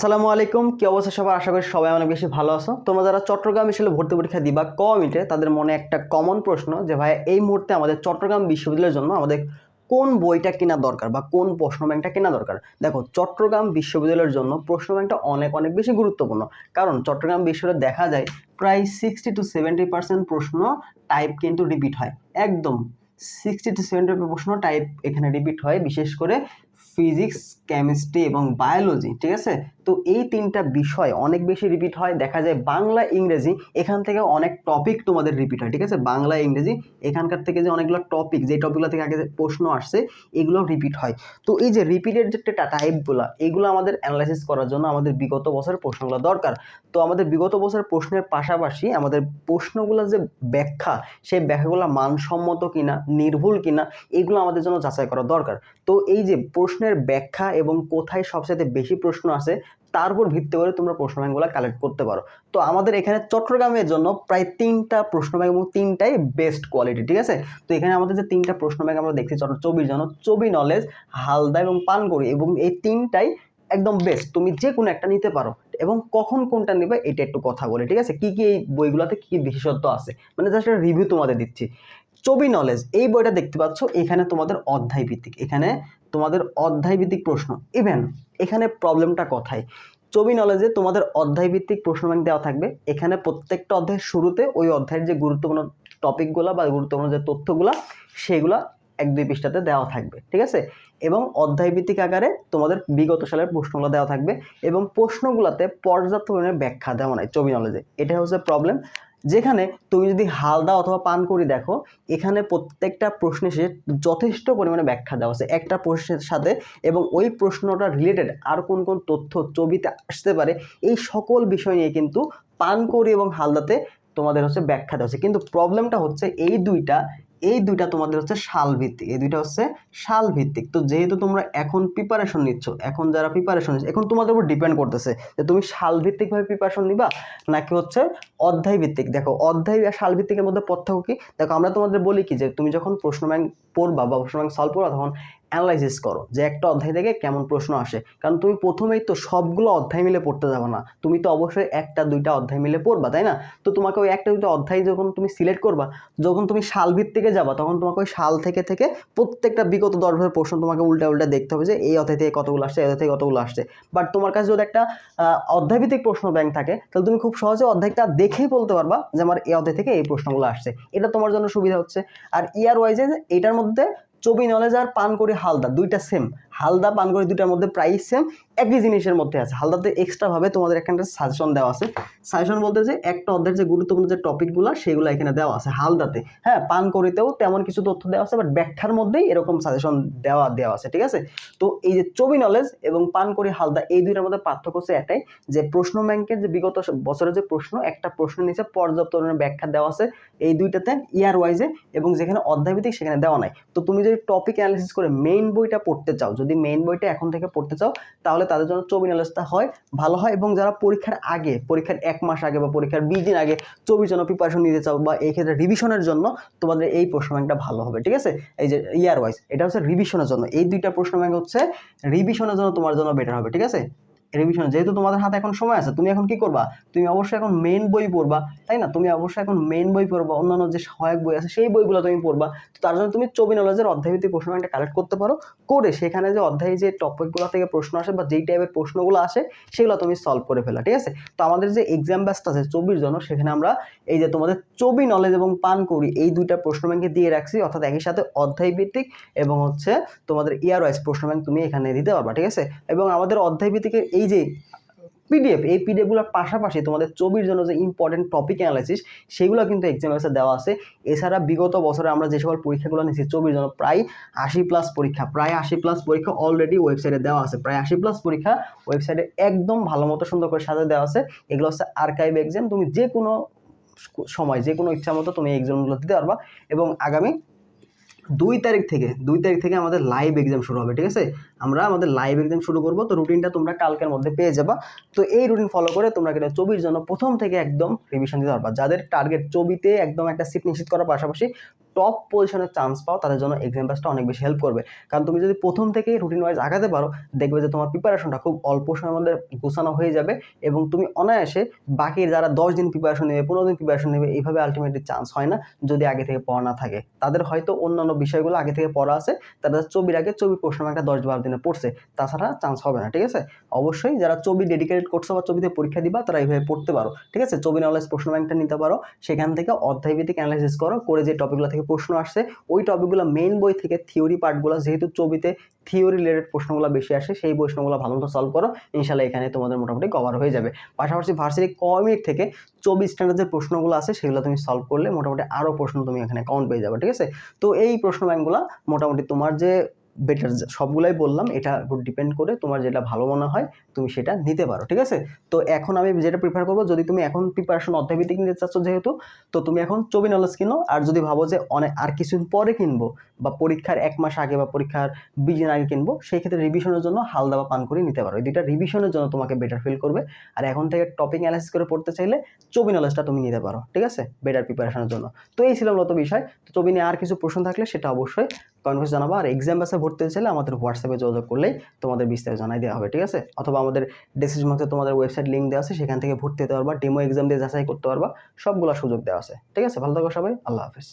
আসসালামু আলাইকুম, কি অবস্থা সবার? আশা করি সবাই অনেক বেশি ভালো আছো। তোমরা যারা চট্টগ্রাম বিশ্ববিদ্যালয়ে ভর্তি পরীক্ষা দিবা ক মিনিটে তাদের মনে একটা কমন প্রশ্ন যে ভাই এই মুহূর্তে আমাদের চট্টগ্রাম বিশ্ববিদ্যালয়ের জন্য আমাদের কোন বইটা কেনা দরকার বা কোন প্রশ্ন ব্যাংকটা কেনা দরকার? দেখো, চট্টগ্রাম বিশ্ববিদ্যালয়ের জন্য প্রশ্ন ব্যাংকটা অনেক অনেক বেশি গুরুত্বপূর্ণ। কারণ চট্টগ্রাম বিশ্ববিদ্যালয়ে দেখা যায়, প্রায় সিক্সটি টু সেভেন্টি পার্সেন্ট প্রশ্ন টাইপ কিন্তু রিপিট হয়। একদম সিক্সটি টু সেভেন্টি প্রশ্ন টাইপ এখানে রিপিট হয়, বিশেষ করে ফিজিক্স কেমিস্ট্রি এবং বায়োলজি ঠিক আছে? তো এই তিনটা বিষয় অনেক বেশি রিপিট হয়। দেখা যায় বাংলা, ইংরেজি, এখান থেকে অনেক টপিক তোমাদের রিপিট হয়, ঠিক আছে? বাংলা, ইংরেজি, এখানকার থেকে যে অনেকগুলো টপিক যে টপিকগুলো থেকে আগে প্রশ্ন আসছে এগুলো রিপিট হয়। তো এই যে রিপিটের যে টাইপগুলো এগুলো আমাদের অ্যানালাইসিস করার জন্য আমাদের বিগত বছরের প্রশ্নগুলো দরকার। তো আমাদের বিগত বছরের প্রশ্নের পাশাপাশি আমাদের প্রশ্নগুলো যে ব্যাখ্যা, সেই ব্যাখ্যাগুলো মানসম্মত কিনা, নির্ভুল কিনা, এগুলো আমাদের জন্য যাচাই করা দরকার। তো এই যে প্রশ্নের ব্যাখ্যা এবং কোথায় সবচেয়ে বেশি প্রশ্ন আছে তার উপর ভিত্তি করে তোমরা প্রশ্ন ব্যাংকগুলো কালেক্ট করতে পারো। তো আমাদের এখানে চট্টগ্রামের জন্য প্রায় তিনটা প্রশ্ন ব্যাংক এবং তিনটাই বেস্ট কোয়ালিটি ঠিক আছে? তো এখানে আমাদের যে তিনটা প্রশ্ন ব্যাংক আমরা দেখছি, চট্ট চব্বিশ জন চবি নলেজ হালদা এবং পানগড়ি এবং এই তিনটাই একদম বেস্ট তুমি যে কোনো একটা নিতে পারো, এবং কখন কোনটা নেবে, এটা একটু কথা বলে, ঠিক আছে? কি কি এই বইগুলোতে কি বিশেষত্ব আছে? মানে জাস্ট একটা রিভিউ তোমাদের দিচ্ছি। চবি নলেজ এই বইটা দেখতে পাচ্ছ, এখানে তোমাদের অধ্যায় ভিত্তিক এখানে তোমাদের অধ্যায় ভিত্তিক প্রশ্ন ইভেন এখানে প্রবলেমটা কোথায়? চবি নলেজে তোমাদের অধ্যায় ভিত্তিক প্রশ্ন ব্যাংক দেওয়া থাকবে, এখানে প্রত্যেকটা অধ্যায়ের শুরুতে ওই অধ্যায়ের যে গুরুত্বপূর্ণ টপিকগুলো বা গুরুত্বপূর্ণ যে তথ্যগুলো, সেগুলো এক দুই পৃষ্ঠাতে দেওয়া থাকবে, ঠিক আছে? এবং অধ্যায় ভিত্তিক আকারে তোমাদের বিগত সালের প্রশ্নগুলো দেওয়া থাকবে এবং প্রশ্নগুলোতে পর্যাপ্ত পরিমাণে ব্যাখ্যা দেওয়া নাই চবি নলেজে এটা হচ্ছে প্রবলেম যেখানে তুমি যদি হালদা অথবা পান করি, দেখো, এখানে প্রত্যেকটা প্রশ্নের সে যথেষ্ট পরিমাণে ব্যাখ্যা দেওয়া আছে। একটা প্রশ্নের সাথে এবং ওই প্রশ্নটা রিলেটেড আর কোন কোন তথ্য, ছবিতে আসতে পারে, এই সকল বিষয় নিয়ে কিন্তু পানকৌড়ি এবং হালদাতে তোমাদের হচ্ছে ব্যাখ্যা দেওয়া আছে। কিন্তু প্রবলেমটা হচ্ছে এই দুইটা এই দুইটা তোমাদের হচ্ছে শাল ভিত্তিক এই দুইটা হচ্ছে শাল ভিত্তিক তো যেহেতু তোমরা এখন প্রিপারেশন নিচ্ছ, এখন যারা প্রিপারেশন নিচ্ছে, এখন তোমাদের উপর ডিপেন্ড করতেছে যে তুমি শাল ভিত্তিকভাবে প্রিপারেশন নিবা নাকি হচ্ছে অধ্যায় ভিত্তিক দেখো, অধ্যায় আর শাল ভিত্তিকের মধ্যে পার্থক্য কি? দেখো, আমরা তোমাদের বলি কি যে তুমি যখন প্রশ্ন ব্যাংক পড়বা বা প্রশ্ন ব্যাংক সলভ করবা, তখন অ্যানালাইসিস করো যে একটা অধ্যায় থেকে কেমন প্রশ্ন আসে। কারণ তুমি প্রথমেই তো সবগুলো অধ্যায় মিলে পড়তে যাবে না। তুমি তো অবশ্যই একটা, দুইটা অধ্যায় মিলে পড়বা, তাই না? তো তোমাকে ওই একটা, দুইটা অধ্যায় যখন তুমি সিলেক্ট করবা, যখন তুমি শাল ভিত্তিকে যাবা, তখন তোমাকে ওই শাল থেকে থেকে প্রত্যেকটা বিগত বছরের প্রশ্ন তোমাকে উল্টা উল্টা দেখতে হবে যে এই অধ্যায় থেকে কতগুলো আসছে, এই অধ্যায় থেকে কতগুলো আসছে। বাট তোমার কাছে যদি একটা অধ্যায়ভিত্তিক প্রশ্ন ব্যাংক থাকে, তাহলে তুমি খুব সহজে অধ্যায়টা দেখেই বলতে পারবা যে আমার এই অধ্যায় থেকে এই প্রশ্নগুলো আসছে। এটা তোমার জন্য সুবিধা হচ্ছে। আর ইয়ার ওয়াইজে এটার মধ্যে চবি নলেজ আর পান করে হালদা দুইটা সেম হালদা পান করে, দুইটার মধ্যে প্রাইস সেম একই জিনিসের মধ্যে আছে। হালদাতে এক্সট্রাভাবে তোমাদের একটা সাজেশন দেওয়া আছে। সাজেশন বলতে যে, একটা অধ্যায়ের যে গুরুত্বপূর্ণ যে টপিকগুলো সেগুলো এখানে দেওয়া আছে হালদাতে। হ্যাঁ পানকরিতেও তেমন কিছু তথ্য দেওয়া আছে বাট ব্যাখ্যার মধ্যেই এরকম সাজেশন দেওয়া দেওয়া আছে, ঠিক আছে? তো এই যে চবি নলেজ এবং পানকরি হালদা, এই দুইটার মধ্যে পার্থক্য হচ্ছে এটাই যে প্রশ্ন ব্যাংকের যে বিগত বছরের যে প্রশ্ন, একটা প্রশ্ন নিচে পর্যাপ্ত ব্যাখ্যা দেওয়া আছে, এই দুইটাতে ইয়ার ওয়াইজে এবং যেখানে অধ্যায়ভিত্তিক সেখানে দেওয়া নাই। তো তুমি যদি টপিক অ্যানালিসিস করে মেইন বইটা পড়তে চাও, যদি মেইন বইটা এখন থেকে পড়তে চাও, তাহলে তাদের জন্য চবি নলেজটা হয়, ভালো হয়। এবং যারা পরীক্ষার আগে, পরীক্ষার এক মাস আগে বা পরীক্ষার বিশ দিন আগে চবির জন্য প্রিপারেশন নিতে চাও বা এই ক্ষেত্রে রিভিশনের জন্য, তোমাদের এই প্রশ্ন ব্যাংকটা ভালো হবে, ঠিক আছে? এই যে ইয়ার ওয়াইজ এটা হচ্ছে রিভিশনের জন্য। এই দুইটা প্রশ্ন ব্যাংক হচ্ছে রিভিশনের জন্য তোমার জন্য বেটার হবে, ঠিক আছে? রিভিশন যেহেতু তোমাদের হাতে এখন সময় আছে, তুমি এখন কি করবা? তুমি অবশ্যই এখন মেইন বই পড়বা, তাই না? তুমি অবশ্যই এখন মেইন বই পড়বা, অন্যান্য যে সহায়ক বই আছে, সেই বইগুলো তুমি পড়বা। তো তার জন্য তুমি চবি নলেজের অধ্যায়ভিত্তিক প্রশ্ন ব্যাংকটা কালেক্ট করতে পারো। করে সেখানে যে অধ্যায়ে যে টপিকগুলো থেকে প্রশ্ন আসে বা যেই টাইপের প্রশ্নগুলো আসে, সেগুলো তুমি সলভ করে ফেলা, ঠিক আছে? তো আমাদের যে এক্সাম ব্যাচটা আছে, চব্বিশ জন, সেখানে আমরা এই যে তোমাদের চবি নলেজ এবং পান করি, এই দুইটা প্রশ্ন ব্যাংকে দিয়ে রাখছি, অর্থাৎ একই সাথে অধ্যায় ভিত্তিক এবং হচ্ছে তোমাদের ইয়ার ওয়াইজ প্রশ্ন ব্যাংক তুমি এখানে দিতে পারবা, ঠিক আছে? এবং আমাদের অধ্যায় ভিত্তিকের এই যে পিডিএফ এই পিডিএফগুলোর পাশাপাশি তোমাদের চবির জন্য যে ইম্পর্টেন্ট টপিক অ্যানালাইসিস সেগুলো কিন্তু এক্সাম এসে দেওয়া আছে। এছাড়া বিগত বছরে আমরা যে সকল পরীক্ষাগুলো নিয়েছি চবির জন্য প্রায় আশি প্লাস পরীক্ষা, প্রায় আশি প্লাস পরীক্ষা অলরেডি ওয়েবসাইটে দেওয়া আছে। প্রায় আশি প্লাস পরীক্ষা ওয়েবসাইটে একদম ভালো মতো সুন্দর করে সাজা দেওয়া আছে। এগুলো হচ্ছে আর্কাইভ এক্সাম তুমি যে কোনো সময় যে কোনো ইচ্ছা মতো তুমি এক্সামগুলো দিতে পারবা এবং আগামী দুই তারিখ থেকে, দুই তারিখ থেকে আমাদের লাইভ এক্সাম শুরু হবে, ঠিক আছে? আমরা আমাদের লাইভ এক্সাম শুরু করব, তো রুটিনটা তোমরা কালকের মধ্যে পেয়ে যাবা। তো এই রুটিন ফলো করে তোমরা কিন্তু চবির জন্য প্রথম থেকে একদম রিভিশন দিতে পারবা। যাদের টার্গেট চবিতে একদম একটা সিট নিশ্চিত করার পাশাপাশি টপ পজিশনে চান্স পাও, তাদের জন্য এক্সাম ব্যাসটা অনেক বেশি হেল্প করবে। কারণ তুমি যদি প্রথম থেকেই রুটিন ওয়াইজ আগাতে পারো, দেখবে যে তোমার প্রিপারেশনটা খুব অল্প সময়ের মধ্যে গোছানো হয়ে যাবে এবং তুমি অনায়াসে বাকি যারা দশ দিন প্রিপারেশন নেবে, পনেরো দিন প্রিপারেশন নেবে, এইভাবে আলটিমেটলি চান্স হয় না যদি আগে থেকে পড়া না থাকে। তাদের হয়তো অন্যান্য বিষয়গুলো আগে থেকে পড়া আছে, তারা ছবির আগে ছবি প্রশ্ন একটা দশ বারো দিনে পড়ছে, তাছাড়া চান্স হবে না, ঠিক আছে? অবশ্যই যারা ছবি ডেডিকেটেড করছ বা ছবিতে পরীক্ষা দিবা, তারা এইভাবে পড়তে পারো, ঠিক আছে? ছবি নলেজ প্রশ্ন ব্যাংকটা নিতে পারো, সেখান থেকে অধ্যায়ভিত্তিক অ্যানালাইসিস করো, করে যে টপিকগুলো থেকে প্রশ্ন আসছে। ওই টপিকগুলো মেইন বই থেকে থিওরি পার্টগুলো যেহেতু ছবিতে থিওরি রিলেটেড প্রশ্নগুলো বেশি আসে, সেই প্রশ্নগুলো ভালো মতো সলভ করো। ইনশাল্লাহ এখানে তোমাদের মোটামুটি কভার হয়ে যাবে। পাশাপাশি ভার্সিটি কমিট থেকে চব্বিশ স্ট্যান্ডার্ড যে প্রশ্নগুলো আছে, সেগুলো তুমি সলভ করলে মোটামুটি আরও প্রশ্ন তুমি এখানে কাউন্ট পেয়ে যাবে, ঠিক আছে? তো এই প্রশ্ন ব্যাংকগুলো মোটামুটি তোমার যে বেটার সবগুলাই বললাম, এটা উপর ডিপেন্ড করে তোমার যেটা ভালো মনে হয়, তুমি সেটা নিতে পারো, ঠিক আছে? তো এখন আমি যেটা প্রিফার করব, যদি তুমি এখন প্রিপারেশন অধ্যায়ভিত্তিক নিতে চাচ্ছ যেহেতু, তো তুমি এখন ছবি নলেজ কিনো, আর যদি ভাবো যে অনেক আর কিছুদিন পরে কিনবো, বা পরীক্ষার এক মাস আগে বা পরীক্ষার বিশ আগে কিনবো, সেই ক্ষেত্রে রিভিশনের জন্য হালদা বা পান করে নিতে পারো। এই দুইটা রিভিশনের জন্য তোমাকে বেটার ফিল করবে, আর এখন থেকে টপিক অ্যানালাইসিস করে পড়তে চাইলে চবি নলেজটা তুমি নিতে পারো, ঠিক আছে? বেটার প্রিপারেশনের জন্য। তো এই ছিল মূলত বিষয়। তো ছবি নিয়ে আর কিছু প্রশ্ন থাকলে সেটা অবশ্যই কনফার্স জানাব আর এক্সাম বাসে ভর্তি চাইলে আমাদের হোয়াটসঅ্যাপে যোগাযোগ করলেই তোমাদের বিস্তারিত জানাই দেওয়া হবে, ঠিক আছে? অথবা আমাদের ডিসিশন বক্সে তোমাদের ওয়েবসাইট লিঙ্ক দেওয়া আছে, সেখান থেকে ভর্তি হতে পারবা ডেমো এক্সাম দিয়ে যাচাই করতে পারবা, সবগুলো সুযোগ দেওয়া আছে, ঠিক আছে? ভালো থাকো সবাই, আল্লাহ হাফিজ।